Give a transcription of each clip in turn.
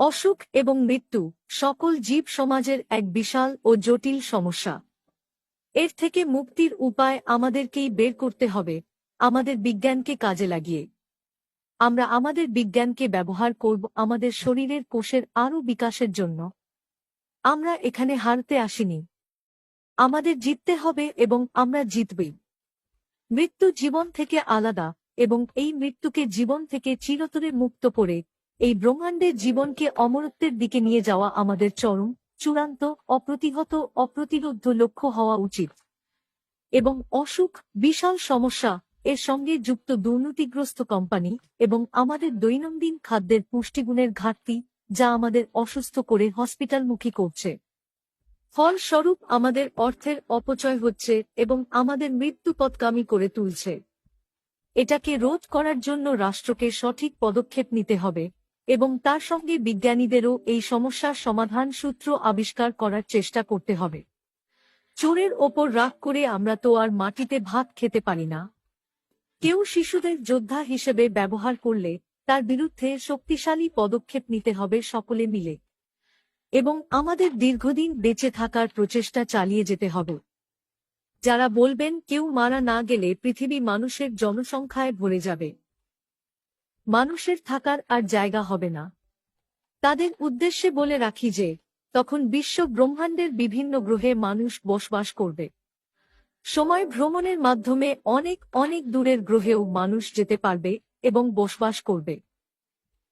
অসুখ এবং মৃত্যু, সকল জীব সমাজের এক বিশাল ও জটিল সমস্যা। এর থেকে মুক্তির উপায় আমাদেরকেই বের করতে হবে, আমাদের বিজ্ঞানকে কাজে লাগিয়ে। আমরা আমাদের বিজ্ঞানকে ব্যবহার করব আমাদের শরীরের কোষের আরও বিকাশের জন্য। আমরা এখানে হারতে আসিনি। আমাদের জিততে হবে এবং আমরা জিতবই। মৃত্যু জীবন থেকে আলাদা এবং এই মৃত্যুকে জীবন থেকে চিরতরে মুক্ত করে এই ব্রহ্মাণ্ডের জীবনকে অমরত্বের দিকে নিয়ে যাওয়া আমাদের চরম, চূড়ান্ত, অপ্রতিহত, অপ্রতিরোধ লক্ষ্য হওয়া উচিত। এবং অসুখ, বিশাল সমস্যা, এর সঙ্গে যুক্ত দুর্নীতিগ্রস্ত কোম্পানি এবং আমাদের দৈনন্দিন খাদ্যের পুষ্টিগুণের ঘাটতি যা আমাদের অসুস্থ করে হসপিটালমুখী করছে। ফলস্বরূপ আমাদের অর্থের অপচয় হচ্ছে এবং আমাদের মৃত্যু মৃত্যুপথগামী করে তুলছে। এটাকে রোধ করার জন্য রাষ্ট্রকে সঠিক পদক্ষেপ নিতে হবে। এবং তার সঙ্গে বিজ্ঞানীদেরও এই সমস্যার সমাধান সূত্র আবিষ্কার করার চেষ্টা করতে হবে। চোরের ওপর রাগ করে আমরা তো আর মাটিতে ভাত খেতে পারি না। কেউ শিশুদের যোদ্ধা হিসেবে ব্যবহার করলে তার বিরুদ্ধে শক্তিশালী পদক্ষেপ নিতে হবে সকলে মিলে। এবং আমাদের দীর্ঘদিন বেঁচে থাকার প্রচেষ্টা চালিয়ে যেতে হবে। যারা বলবেন কেউ মারা না গেলে পৃথিবী মানুষের জনসংখ্যায় ভরে যাবে। মানুষের থাকার আর জায়গা হবে না। তাদের উদ্দেশ্যে বলে রাখি যে, তখন বিশ্ব ব্রহ্মাণ্ডের বিভিন্ন গ্রহে মানুষ বসবাস করবে। সময় ভ্রমণের মাধ্যমে অনেক অনেক দূরের গ্রহেও মানুষ যেতে পারবে এবং বসবাস করবে।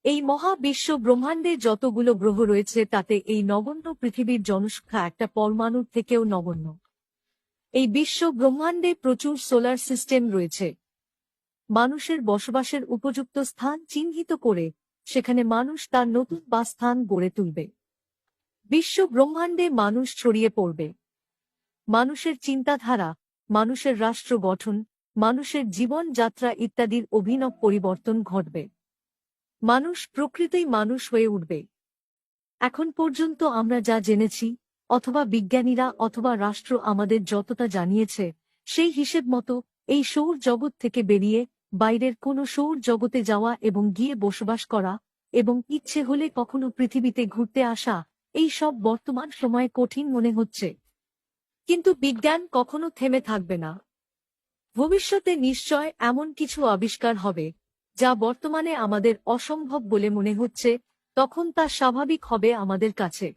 এই মহাবিশ্ব ব্রহ্মাণ্ডে যতগুলো গ্রহ রয়েছে, তাতে এই নগণ্য পৃথিবীর জনসংখ্যা একটা পরমাণুর থেকেও নগণ্য। এই বিশ্ব ব্রহ্মাণ্ডে প্রচুর সোলার সিস্টেম রয়েছে। মানুষের বসবাসের উপযুক্ত স্থান চিহ্নিত করে সেখানে মানুষ তার নতুন বাসস্থান গড়ে তুলবে। বিশ্ব ব্রহ্মাণ্ডে মানুষ ছড়িয়ে পড়বে। মানুষের চিন্তাধারা, মানুষের রাষ্ট্র গঠন, মানুষের জীবনযাত্রা ইত্যাদির অভিনব পরিবর্তন ঘটবে। মানুষ প্রকৃতই মানুষ হয়ে উঠবে। এখন পর্যন্ত আমরা যা জেনেছি, অথবা বিজ্ঞানীরা অথবা রাষ্ট্র আমাদের যতটা জানিয়েছে, সেই হিসেব মতো এই সৌর জগৎ থেকে বেরিয়ে বাইরের কোনো সৌর জগতে যাওয়া এবং গিয়ে বসবাস করা এবং ইচ্ছে হলে কখনো পৃথিবীতে ঘুরতে আসা, এই সব বর্তমান সময়ে কঠিন মনে হচ্ছে। কিন্তু বিজ্ঞান কখনো থেমে থাকবে না। ভবিষ্যতে নিশ্চয় এমন কিছু আবিষ্কার হবে, যা বর্তমানে আমাদের অসম্ভব বলে মনে হচ্ছে, তখন তা স্বাভাবিক হবে আমাদের কাছে।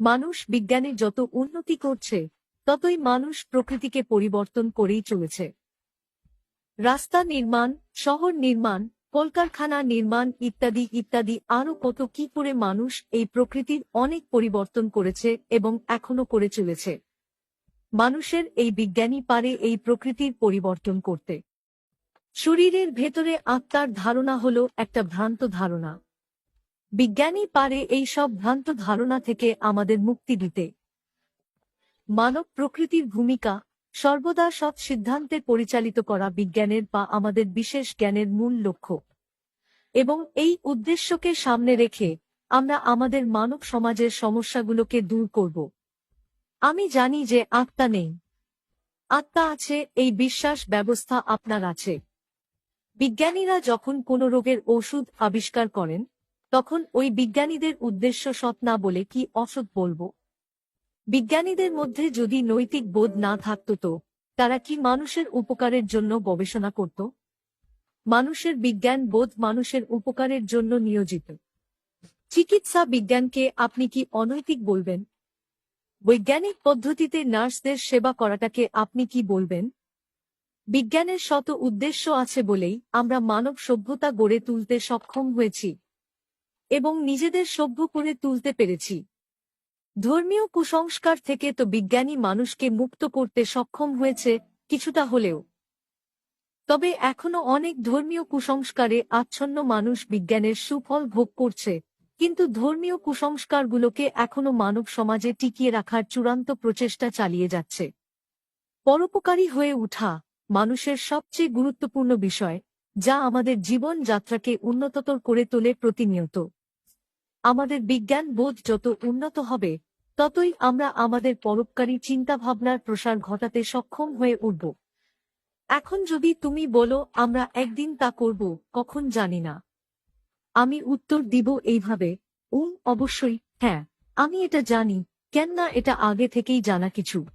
মানুষ বিজ্ঞানে যত উন্নতি করছে, ততই মানুষ প্রকৃতিকে পরিবর্তন করেই চলেছে। রাস্তা নির্মাণ, শহর নির্মাণ, কলকারখানা নির্মাণ ইত্যাদি ইত্যাদি আরও কত কি করে মানুষ এই প্রকৃতির অনেক পরিবর্তন করেছে এবং এখনও করে চলেছে। মানুষের এই বিজ্ঞানী পারে এই প্রকৃতির পরিবর্তন করতে। শরীরের ভেতরে আত্মার ধারণা হল একটা ভ্রান্ত ধারণা। বিজ্ঞানী পারে এই সব ভ্রান্ত ধারণা থেকে আমাদের মুক্তি দিতে। মানব প্রকৃতির ভূমিকা সর্বদা সব সিদ্ধান্তে পরিচালিত করা বিজ্ঞানের বা আমাদের বিশেষ জ্ঞানের মূল লক্ষ্য। এবং এই উদ্দেশ্যকে সামনে রেখে আমরা আমাদের মানব সমাজের সমস্যাগুলোকে দূর করব। আমি জানি যে আত্মা নেই। আত্মা আছে, এই বিশ্বাস ব্যবস্থা আপনার আছে। বিজ্ঞানীরা যখন কোনো রোগের ওষুধ আবিষ্কার করেন, তখন ওই বিজ্ঞানীদের উদ্দেশ্য সৎ না বলে কি অসৎ বলব? বিজ্ঞানীদের মধ্যে যদি নৈতিক বোধ না থাকত তো, তারা কি মানুষের উপকারের জন্য গবেষণা করত? মানুষের বিজ্ঞান বোধ মানুষের উপকারের জন্য নিয়োজিত। চিকিৎসা বিজ্ঞানকে আপনি কি অনৈতিক বলবেন? বৈজ্ঞানিক পদ্ধতিতে নার্সদের সেবা করাটাকে আপনি কি বলবেন? বিজ্ঞানের শত উদ্দেশ্য আছে বলেই আমরা মানব সভ্যতা গড়ে তুলতে সক্ষম হয়েছি এবং নিজেদের সভ্য করে তুলতে পেরেছি। ধর্মীয় কুসংস্কার থেকে তো বিজ্ঞানী মানুষকে মুক্ত করতে সক্ষম হয়েছে কিছুটা হলেও। তবে এখনও অনেক ধর্মীয় কুসংস্কারে আচ্ছন্ন মানুষ বিজ্ঞানের সুফল ভোগ করছে, কিন্তু ধর্মীয় কুসংস্কারগুলোকে এখনও মানব সমাজে টিকিয়ে রাখার চূড়ান্ত প্রচেষ্টা চালিয়ে যাচ্ছে। পরোপকারী হয়ে উঠা মানুষের সবচেয়ে গুরুত্বপূর্ণ বিষয়, যা আমাদের জীবন যাত্রাকে উন্নততর করে তোলে প্রতিনিয়ত। আমাদের বিজ্ঞান বোধ যত উন্নত হবে, ততই আমরা আমাদের পরোপকারী চিন্তাভাবনার প্রসার ঘটাতে সক্ষম হয়ে উঠব। এখন যদি তুমি বলো, আমরা একদিন তা করব, কখন জানি না। আমি উত্তর দিব এইভাবে, উম, অবশ্যই হ্যাঁ আমি এটা জানি, কেননা এটা আগে থেকেই জানা কিছু।